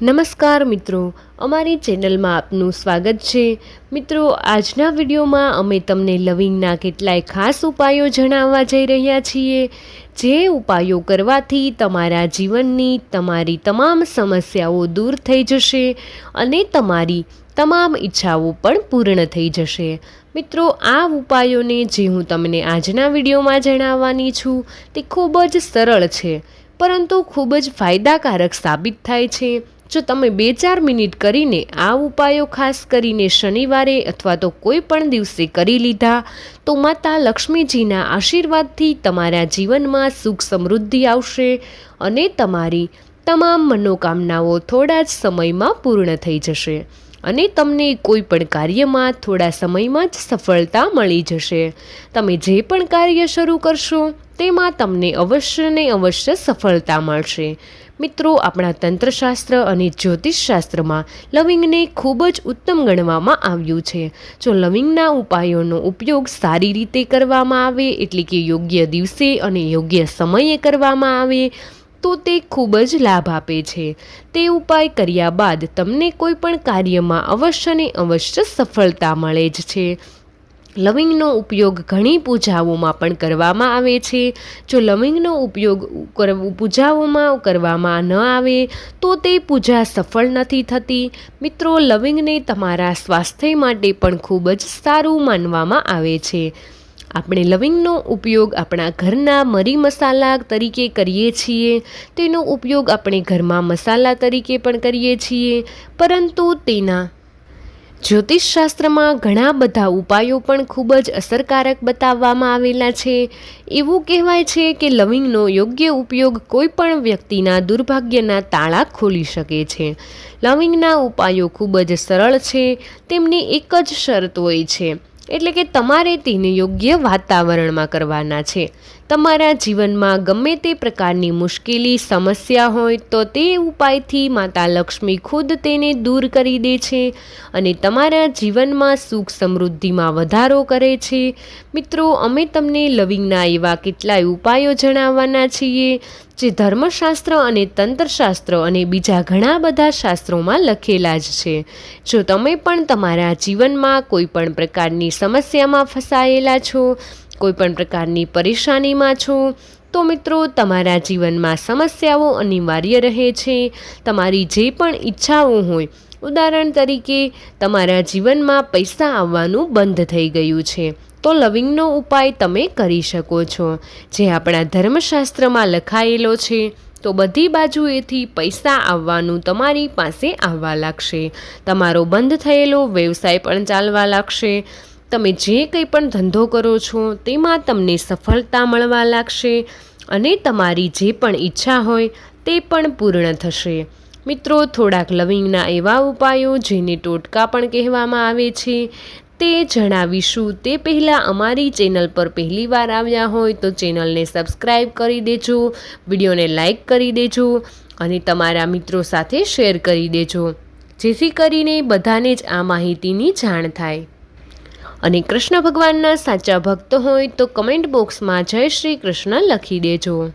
નમસ્કાર મિત્રો, અમારી ચેનલમાં આપનું સ્વાગત છે. મિત્રો, આજના વિડીયોમાં અમે તમને લવિંગના કેટલાય ખાસ ઉપાયો જણાવવા જઈ રહ્યા છીએ. જે ઉપાયો કરવાથી તમારા જીવનની તમારી તમામ સમસ્યાઓ દૂર થઈ જશે અને તમારી તમામ ઈચ્છાઓ પણ પૂર્ણ થઈ જશે. મિત્રો, આ ઉપાયોને જે હું તમને આજના વિડીયોમાં જણાવવાની છું, તે ખૂબ જ સરળ છે, પરંતુ ખૂબ જ ફાયદાકારક સાબિત થાય છે. જો તમે બે ચાર મિનિટ કરીને આ ઉપાયો ખાસ કરીને શનિવારે અથવા તો કોઈ પણ દિવસે કરી લીધા, તો માતા લક્ષ્મીજીના આશીર્વાદથી તમારા જીવનમાં સુખ સમૃદ્ધિ આવશે અને તમારી તમામ મનોકામનાઓ થોડા જ સમયમાં પૂર્ણ થઈ જશે અને તમને કોઈ પણ કાર્યમાં થોડા સમયમાં જ સફળતા મળી જશે. તમે જે પણ કાર્ય શરૂ કરશો, તેમાં તમને અવશ્ય ને અવશ્ય સફળતા મળશે. મિત્રો, આપણા તંત્રશાસ્ત્ર અને જ્યોતિષશાસ્ત્રમાં લવિંગને ખૂબ જ ઉત્તમ ગણવામાં આવ્યું છે. જો લવિંગના ઉપાયોનો ઉપયોગ સારી રીતે કરવામાં આવે, એટલે કે યોગ્ય દિવસે અને યોગ્ય સમયે કરવામાં આવે, તો તે ખૂબ જ લાભ આપે છે. તે ઉપાય કર્યા બાદ તમને કોઈ પણ કાર્યમાં અવશ્ય ને અવશ્ય સફળતા મળે જ છે. લવિંગનો ઉપયોગ ઘણી પૂજાઓમાં પણ કરવામાં આવે છે. જો લવિંગનો ઉપયોગ પૂજાઓમાં કરવામાં ન આવે, તો તે પૂજા સફળ નથી થતી. મિત્રો, લવિંગને તમારા સ્વાસ્થ્ય માટે પણ ખૂબ જ સારું માનવામાં આવે છે. આપણે લવિંગનો ઉપયોગ આપણા ઘરના મરી મસાલા તરીકે કરીએ છીએ. તેનો ઉપયોગ આપણે ઘરમાં મસાલા તરીકે પણ કરીએ છીએ. પરંતુ તેના જ્યોતિષશાસ્ત્રમાં ઘણા બધા ઉપાયો પણ ખૂબ જ અસરકારક બતાવવામાં આવેલા છે. એવું કહેવાય છે કે લવિંગનો યોગ્ય ઉપયોગ કોઈ પણ વ્યક્તિના દુર્ભાગ્યના તાળા ખોલી શકે છે. લવિંગના ઉપાયો ખૂબ જ સરળ છે, તેમની એક જ શરત હોય છે, એટલે કે તમારે તેને યોગ્ય વાતાવરણમાં કરવાના છે. તમારા જીવનમાં ગમે તે પ્રકારની મુશ્કેલી, સમસ્યા હોય તો તે ઉપાયથી માતા લક્ષ્મી ખુદ તેને દૂર કરી દે છે અને તમારા જીવનમાં સુખ સમૃદ્ધિમાં વધારો કરે છે. મિત્રો, અમે તમને લવિંગના એવા કેટલાય ઉપાયો જણાવવાના છીએ, જે ધર્મશાસ્ત્ર અને તંત્રશાસ્ત્ર અને બીજા ઘણા બધા શાસ્ત્રોમાં લખેલા જ છે. જો તમે પણ તમારા જીવનમાં કોઈ પણ પ્રકારની સમસ્યામાં ફસાયેલા છો કોઈ પણ પ્રકારની પરેશાનીમાં છો, તો મિત્રો, તમારા જીવનમાં સમસ્યાઓ અનિવાર્ય રહે છે. તમારી જે પણ ઈચ્છાઓ હોય, ઉદાહરણ તરીકે, તમારા જીવનમાં પૈસા આવવાનું બંધ થઈ ગયું છે, તો લવિંગનો ઉપાય તમે કરી શકો છો. જે આપણા ધર્મશાસ્ત્રમાં લખાયેલો છે, તો બધી બાજુએથી પૈસા આવવાનું તમારી પાસે આવવા લાગશે. તમારો બંધ થયેલો વ્યવસાય પણ ચાલવા લાગશે. તમે જે કંઈ પણ ધંધો કરો છો, તેમાં તમને સફળતા મળવા લાગશે અને તમારી જે પણ ઈચ્છા હોય, તે પણ પૂર્ણ થશે. મિત્રો, થોડાક લવિંગના એવા ઉપાયો જેને ટોટકા પણ કહેવામાં આવે છે, તે જણાવીશું. તે પહેલાં અમારી ચેનલ પર પહેલીવાર આવ્યા હોય તો ચેનલને સબસ્ક્રાઈબ કરી દેજો, વિડીયોને લાઈક કરી દેજો અને તમારા મિત્રો સાથે શેર કરી દેજો. જેથી કરીને બધાને જ આ માહિતીની જાણ થાય. અને કૃષ્ણ ભગવાનના સાચા ભક્ત હોય તો કમેન્ટ બોક્સમાં જય શ્રી કૃષ્ણ લખી દેજો.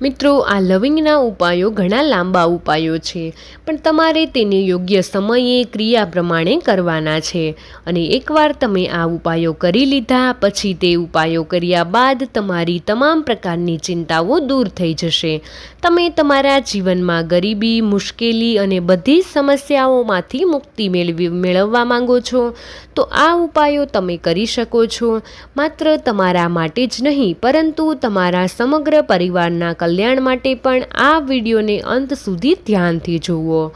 મિત્રો, આ લવિંગના ઉપાયો ઘણા લાંબા ઉપાયો છે, પણ તમારે તેને યોગ્ય સમયે ક્રિયા પ્રમાણે કરવાના છે. અને એકવાર તમે આ ઉપાયો કરી લીધા, પછી તે ઉપાયો કર્યા બાદ તમારી તમામ પ્રકારની ચિંતાઓ દૂર થઈ જશે. તમે તમારા જીવનમાં ગરીબી, મુશ્કેલી અને બધી સમસ્યાઓમાંથી મુક્તિ મેળવી, મેળવવા માંગો છો, તો આ ઉપાયો તમે કરી શકો છો. માત્ર તમારા માટે જ નહીં, પરંતુ તમારા સમગ્ર પરિવારના કલ્યાણ માટે પણ આ વિડીયોને અંત સુધી ધ્યાનથી જુઓ.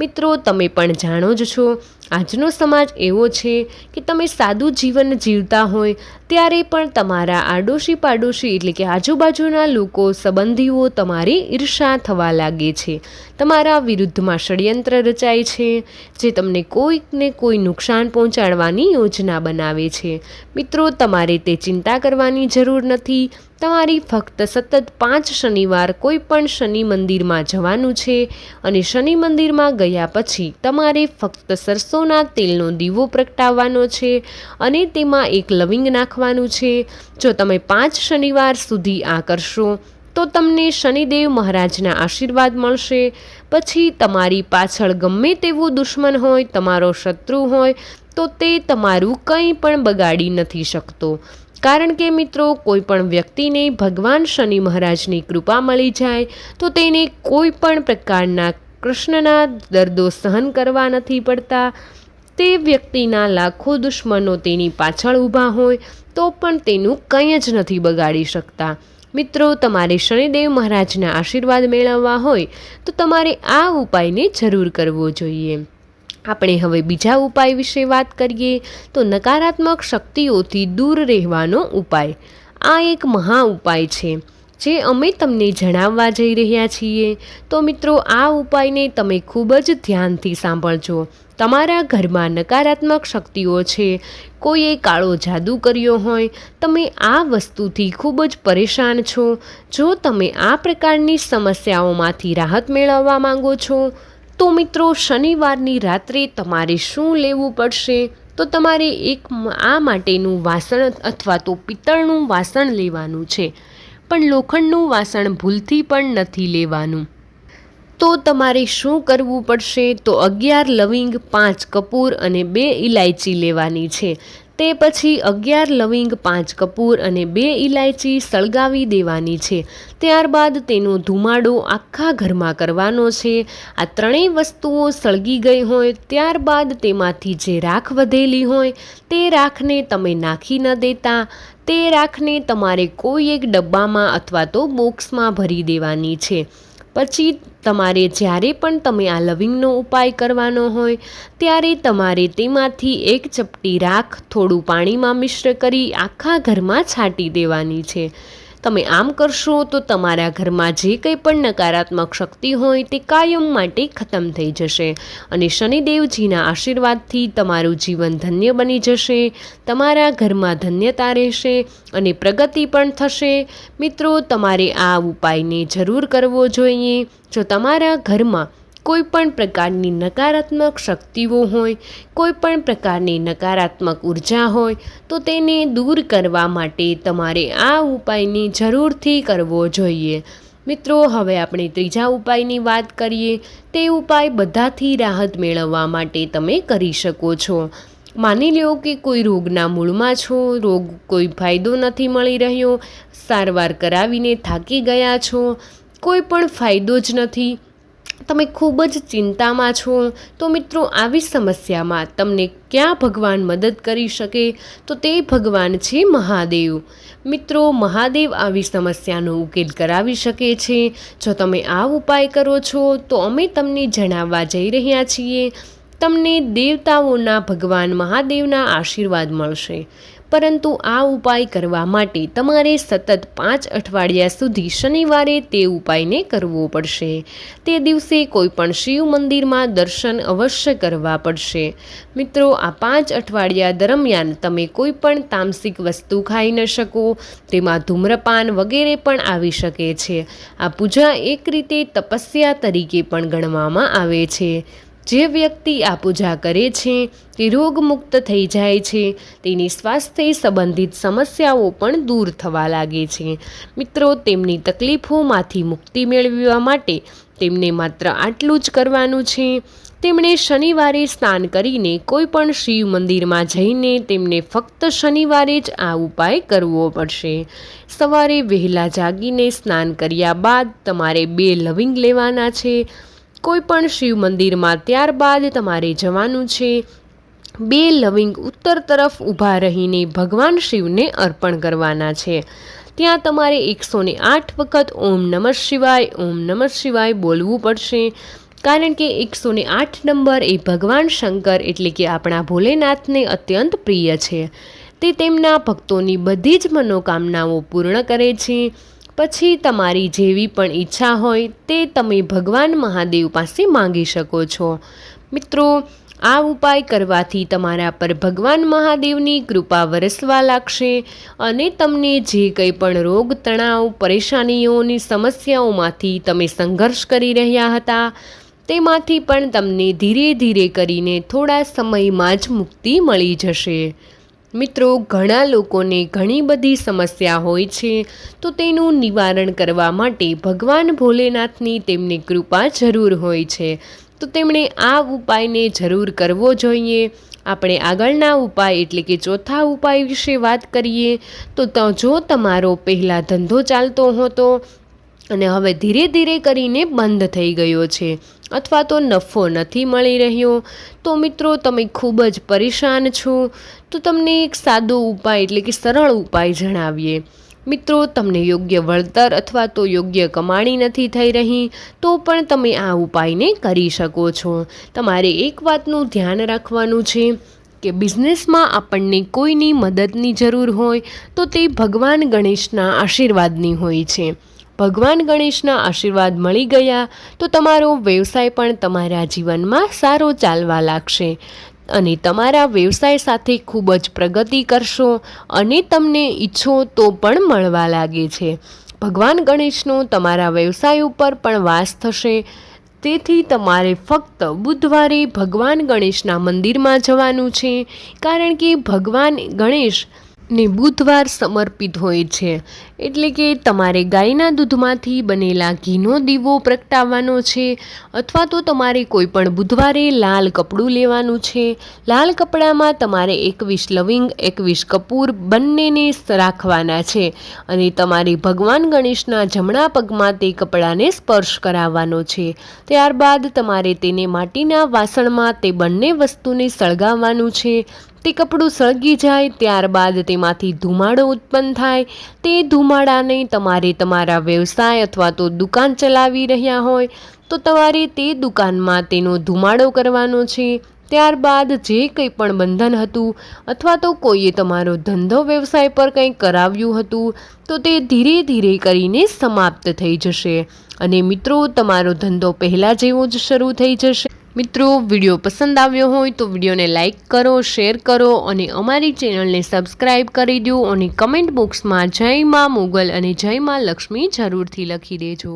મિત્રો, તમે પણ જાણો જ છો આજનો સમાજ એવો છે કે તમે સાદું જીવન જીવતા હોય, ત્યારે પણ તમારા આડોશી પાડોશી એટલે કે આજુબાજુના લોકો, સંબંધીઓ તમારી ઈર્ષા થવા લાગે છે. તમારા વિરુદ્ધમાં ષડયંત્ર રચાય છે, જે તમને કોઈકને કોઈ નુકસાન પહોંચાડવાની યોજના બનાવે છે. મિત્રો, તમારે તે ચિંતા કરવાની જરૂર નથી. તમારી ફક્ત સતત પાંચ શનિવાર કોઈ પણ શનિ મંદિરમાં જવાનું છે અને શનિ મંદિરમાં ગયા પછી તમારે ફક્ત સરસોના તેલનો દીવો પ્રગટાવવાનો છે અને તેમાં એક લવિંગ નાખવાનું છે. જો તમે પાંચ શનિવાર સુધી આ કરશો, તો તમને શનિદેવ મહારાજના આશીર્વાદ મળશે. પછી તમારી પાછળ ગમે તેવો દુશ્મન હોય, તમારો શત્રુ હોય, તો તે તમારું કંઈ પણ બગાડી નથી શકતો. કારણ કે મિત્રો, કોઈ પણ વ્યક્તિને ભગવાન શનિ મહારાજની કૃપા મળી જાય, તો તેને કોઈ પણ પ્રકારના કૃષ્ણના દર્દો સહન કરવા નથી પડતા. તે વ્યક્તિના લાખો દુશ્મનો તેની પાછળ ઊભા હોય, તો પણ તેનું કંઈ જ નથી બગાડી શકતા. મિત્રો, તમારે શનિદેવ મહારાજના આશીર્વાદ મેળવવા હોય, તો તમારે આ ઉપાયને જરૂર કરવો જોઈએ. આપણે હવે બીજા ઉપાય વિશે વાત કરીએ, તો નકારાત્મક શક્તિઓથી દૂર રહેવાનો ઉપાય. આ એક મહા ઉપાય છે. જે અમે તમને જણાવવા જઈ રહ્યા છીએ. તો મિત્રો, આ ઉપાયને તમે ખૂબ જ ધ્યાનથી સાંભળજો. તમારા ઘરમાં નકારાત્મક શક્તિઓ છે, કોઈએ કાળો જાદુ કર્યો હોય, તમે આ વસ્તુથી ખૂબ જ પરેશાન છો. જો તમે આ પ્રકારની સમસ્યાઓમાંથી રાહત મેળવવા માંગો છો, તો મિત્રો, શનિવારની રાત્રે તમારે શું લેવું પડશે? તો તમારે એક આ માટેનું વાસણ અથવા તો પિત્તળનું વાસણ લેવાનું છે. પણ લોખંડનું વાસણ ભૂલથી પણ નથી લેવાનું. તો તમારે શું કરવું પડશે? તો અગિયાર લવિંગ, પાંચ કપૂર અને બે ઇલાયચી લેવાની છે. તે પછી અગિયાર લવિંગ, પાંચ કપૂર અને બે ઇલાયચી સળગાવી દેવાની છે. ત્યારબાદ તેનો ધુમાડો આખા ઘરમાં કરવાનો છે. આ ત્રણેય વસ્તુઓ સળગી ગઈ હોય, ત્યારબાદ તેમાંથી જે રાખ વધેલી હોય, તે રાખને તમે નાખી ન દેતા. તે રાખને તમારે કોઈ એક ડબ્બામાં અથવા તો બોક્સમાં ભરી દેવાની છે. પછી તમારે જ્યારે પણ તમે આ લવિંગનો ઉપાય કરવાનો હોય, ત્યારે તમારે તેમાંથી એક ચપટી રાખ થોડું પાણીમાં મિશ્ર કરી આખા ઘરમાં છાંટી દેવાની છે. તમે આમ કરશો તો તમારા ઘરમાં જે કંઈ પણ નકારાત્મક શક્તિ હોય તે કાયમ માટે ખતમ થઈ જશે અને શનિદેવજીના આશીર્વાદથી તમારું જીવન ધન્ય બની જશે, તમારા ઘરમાં ધન્યતા રહેશે અને પ્રગતિ પણ થશે. મિત્રો, તમારે આ ઉપાયને જરૂર કરવો જોઈએ. જો તમારા ઘરમાં કોઈ પણ પ્રકારની નકારાત્મક શક્તિઓ હોય કોઈ પણ પ્રકારની નકારાત્મક ઊર્જા હોય, તો તેને દૂર કરવા માટે તમારે આ ઉપાયની જરૂરથી કરવો જોઈએ. મિત્રો, હવે આપણે ત્રીજા ઉપાયની વાત કરીએ. તે ઉપાય બધાથી રાહત મેળવવા માટે તમે કરી શકો છો. માની લો કે કોઈ રોગના મૂળમાં છો, રોગ કોઈ ફાયદો નથી મળી રહ્યો, સારવાર કરાવીને થાકી ગયા છો, કોઈ પણ ફાયદો જ નથી. તમે ખૂબ જ ચિંતામાં છો. તો મિત્રો, આવી સમસ્યામાં તમને ક્યાં ભગવાન મદદ કરી શકે? તો તે ભગવાન છે મહાદેવ. મિત્રો, મહાદેવ આવી સમસ્યાનો ઉકેલ કરાવી શકે છે. જો તમે આ ઉપાય કરો છો, તો અમે તમને જણાવવા જઈ રહ્યા છીએ. તમને દેવતાઓના ભગવાન મહાદેવના આશીર્વાદ મળશે. પરંતુ આ ઉપાય કરવા માટે તમારે સતત પાંચ અઠવાડિયા સુધી શનિવારે તે ઉપાયને કરવો પડશે. તે દિવસે કોઈપણ શિવ મંદિરમાં દર્શન અવશ્ય કરવા પડશે. મિત્રો, આ પાંચ અઠવાડિયા દરમિયાન તમે કોઈ પણ તામસિક વસ્તુ ખાઈ ન શકો, તેમાં ધૂમ્રપાન વગેરે પણ આવી શકે છે. આ પૂજા એક રીતે તપસ્યા તરીકે પણ ગણવામાં આવે છે. જે વ્યક્તિ આ પૂજા કરે છે, તે રોગમુક્ત થઈ જાય છે. તેની સ્વાસ્થ્ય સંબંધિત સમસ્યાઓ પણ દૂર થવા લાગે છે. મિત્રો, તેમની તકલીફોમાંથી મુક્તિ મેળવવા માટે તેમને માત્ર આટલું જ કરવાનું છે. તેમણે શનિવારે સ્નાન કરીને કોઈ પણ શિવ મંદિરમાં જઈને તેમને ફક્ત શનિવારે જ આ ઉપાય કરવો પડશે. સવારે વહેલા જાગીને સ્નાન કર્યા બાદ તમારે બે લવિંગ લેવાના છે. કોઈ પણ શિવ મંદિરમાં ત્યારબાદ તમારે જવાનું છે. બે લવિંગ ઉત્તર તરફ ઊભા રહીને ભગવાન શિવને અર્પણ કરવાના છે. ત્યાં તમારે એકસો ને આઠ વખત ઓમ નમઃ શિવાય, ઓમ નમઃ શિવાય બોલવું પડશે. કારણ કે એકસો ને આઠ નંબર એ ભગવાન શંકર એટલે કે આપણા ભોલેનાથને અત્યંત પ્રિય છે. તે તેમના ભક્તોની બધી જ મનોકામનાઓ પૂર્ણ કરે છે. પછી તમારી જેવી પણ ઈચ્છા હોય તે તમે ભગવાન મહાદેવ પાસે માંગી શકો છો. મિત્રો, આ ઉપાય કરવાથી તમારા પર ભગવાન મહાદેવની કૃપા વરસવા લાગશે અને તમને જે કંઈ પણ રોગ, તણાવ, પરેશાનીઓની સમસ્યાઓમાંથી તમે સંઘર્ષ કરી રહ્યા હતા, તેમાંથી પણ તમને ધીરે ધીરે કરીને થોડા સમયમાં જ મુક્તિ મળી જશે. મિત્રો, ઘણા લોકોને ઘણી બધી સમસ્યા હોય છે, તો તેનું નિવારણ કરવા માટે ભગવાન ભોલેનાથની તેમની કૃપા જરૂર હોય છે. તો તેમણે આ ઉપાયને જરૂર કરવો જોઈએ. આપણે આગળના ઉપાય એટલે કે ચોથા ઉપાય વિશે વાત કરીએ, તો જો તમારો પહેલાં ધંધો ચાલતો હતો અને હવે ધીરે ધીરે કરીને બંધ થઈ ગયો છે અથવા તો નફો નથી મળી રહ્યો. તો મિત્રો, તમે ખૂબ જ પરેશાન છો. તો તમને એક સાદો ઉપાય એટલે કે સરળ ઉપાય જણાવીએ. મિત્રો, તમને યોગ્ય વળતર અથવા તો યોગ્ય કમાણી નથી થઈ રહી, તો પણ તમે આ ઉપાયને કરી શકો છો. તમારે એક વાતનું ધ્યાન રાખવાનું છે કે બિઝનેસમાં આપણને કોઈની મદદની જરૂર હોય, તો તે ભગવાન ગણેશના આશીર્વાદની હોય છે. ભગવાન ગણેશના આશીર્વાદ મળી ગયા, તો તમારો વ્યવસાય પણ તમારા જીવનમાં સારો ચાલવા લાગશે. અને તમારા વ્યવસાય સાથે ખૂબ જ પ્રગતિ કરશો અને તમને ઈચ્છો તો પણ મળવા લાગે છે. ભગવાન ગણેશનો તમારા વ્યવસાય ઉપર પણ વાસ થશે. તેથી તમારે ફક્ત બુધવારે ભગવાન ગણેશના મંદિરમાં જવાનું છે, કારણ કે ભગવાન ગણેશ ને બુધવાર સમર્પિત હોય છે. એટલે કે તમારે ગાયના દૂધમાંથી બનેલા ઘીનો દીવો પ્રગટાવવાનો છે અથવા તો તમારે કોઈ પણ બુધવારે લાલ કપડું લેવાનું છે. લાલ કપડામાં તમારે એકવીસ લવિંગ, એકવીસ કપૂર બંનેને રાખવાના છે અને તમારે ભગવાન ગણેશના જમણા પગમાં તે કપડાને સ્પર્શ કરાવવાનો છે. ત્યારબાદ તમારે તેને માટીના વાસણમાં તે બંને વસ્તુને સળગાવવાનું છે. તે કપડું સળગી જાય, ત્યારબાદ તેમાંથી ધુમાડો ઉત્પન્ન થાય. તે ધુમાડાને તમારે તમારા વ્યવસાય અથવા તો દુકાન ચલાવી રહ્યા હોય, તો તમારે તે દુકાનમાં તેનો ધુમાડો કરવાનો છે. ત્યારબાદ જે કંઈ પણ બંધન હતું અથવા તો કોઈએ તમારો ધંધો વ્યવસાય પર કંઈ કરાવ્યું હતું, તો તે ધીરે ધીરે કરીને સમાપ્ત થઈ જશે. અને મિત્રો, તમારો ધંધો પહેલાં જેવો જ શરૂ થઈ જશે. મિત્રો, વીડિયો પસંદ આવ્યો હોય તો વિડીયોને લાઇક કરો, શેર કરો અને અમારી ચેનલને સબસ્ક્રાઈબ કરી દો અને કમેન્ટ બોક્સમાં જય માં મોગલ અને જય માં લક્ષ્મી જરૂરથી લખી દેજો.